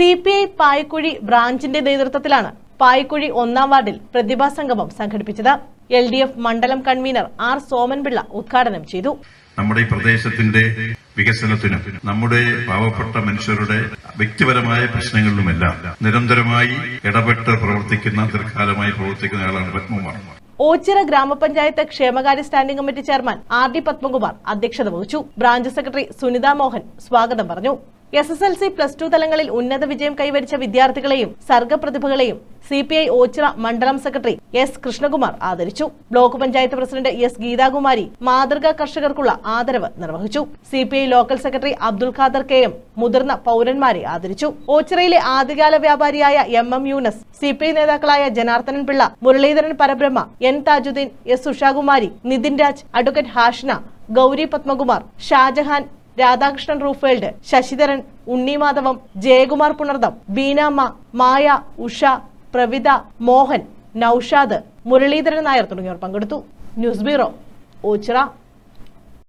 C P I Payakkuzhi ബ്രാഞ്ചിന്റെ നേതൃത്വത്തിലാണ് പായക്കുഴി ഒന്നാം വാർഡിൽ പ്രതിഭാ സംഗമം സംഘടിപ്പിച്ചത്. എൽ ഡി എഫ് മണ്ഡലം കൺവീനർ ആർ സോമൻപിള്ള ഉദ്ഘാടനം ചെയ്തു. നമ്മുടെ ഈ പ്രദേശത്തിന്റെ വികസനത്തിനും നമ്മുടെ പാവപ്പെട്ട മനുഷ്യരുടെ വ്യക്തിപരമായ പ്രശ്നങ്ങളിലുമെല്ലാം നിരന്തരമായി ഇടപെട്ട് പ്രവർത്തിക്കുന്ന ദീർഘകാലമായി പ്രവർത്തിക്കുന്ന ആളാണ് പത്മകുമാർ. ഓച്ചിറ ഗ്രാമപഞ്ചായത്ത് ക്ഷേമകാര്യ standing committee chairman R D Padmakumar അധ്യക്ഷത വഹിച്ചു. ബ്രാഞ്ച് സെക്രട്ടറി സുനിത മോഹൻ സ്വാഗതം പറഞ്ഞു. S S L C plus two തലങ്ങളിൽ ഉന്നത വിജയം കൈവരിച്ച വിദ്യാർത്ഥികളെയും സർഗപ്രതിഭകളെയും സി പി ഐ ഓച്ചിറ മണ്ഡലം സെക്രട്ടറി എസ് കൃഷ്ണകുമാർ ആദരിച്ചു. Block panchayat president S Geethakumari മാതൃകാ കർഷകർക്കുള്ള ആദരവ് നിർവഹിച്ചു. C P I local secretary Abdul Khader K M മുതിർന്ന പൌരന്മാരെ ആദരിച്ചു. ഓച്ചിറയിലെ ആദ്യകാല വ്യാപാരിയായ M M Yunus C P I നേതാക്കളായ Janardhanan Pillai Muraleedharan Parabrahma N Thajudeen S Ushakumari Nithin Raj advocate Hashna Gauri Padmakumar Shajahan Radhakrishnan റൂഫേൽഡ് Sasidharan Unnimadhavam Jayakumar പുണർദം ബീനാമ്മ മായ ഉഷ പ്രവിത മോഹൻ നൌഷാദ് മുരളീധരൻ നായർ തുടങ്ങിയവർ പങ്കെടുത്തു. News bureau Ochira.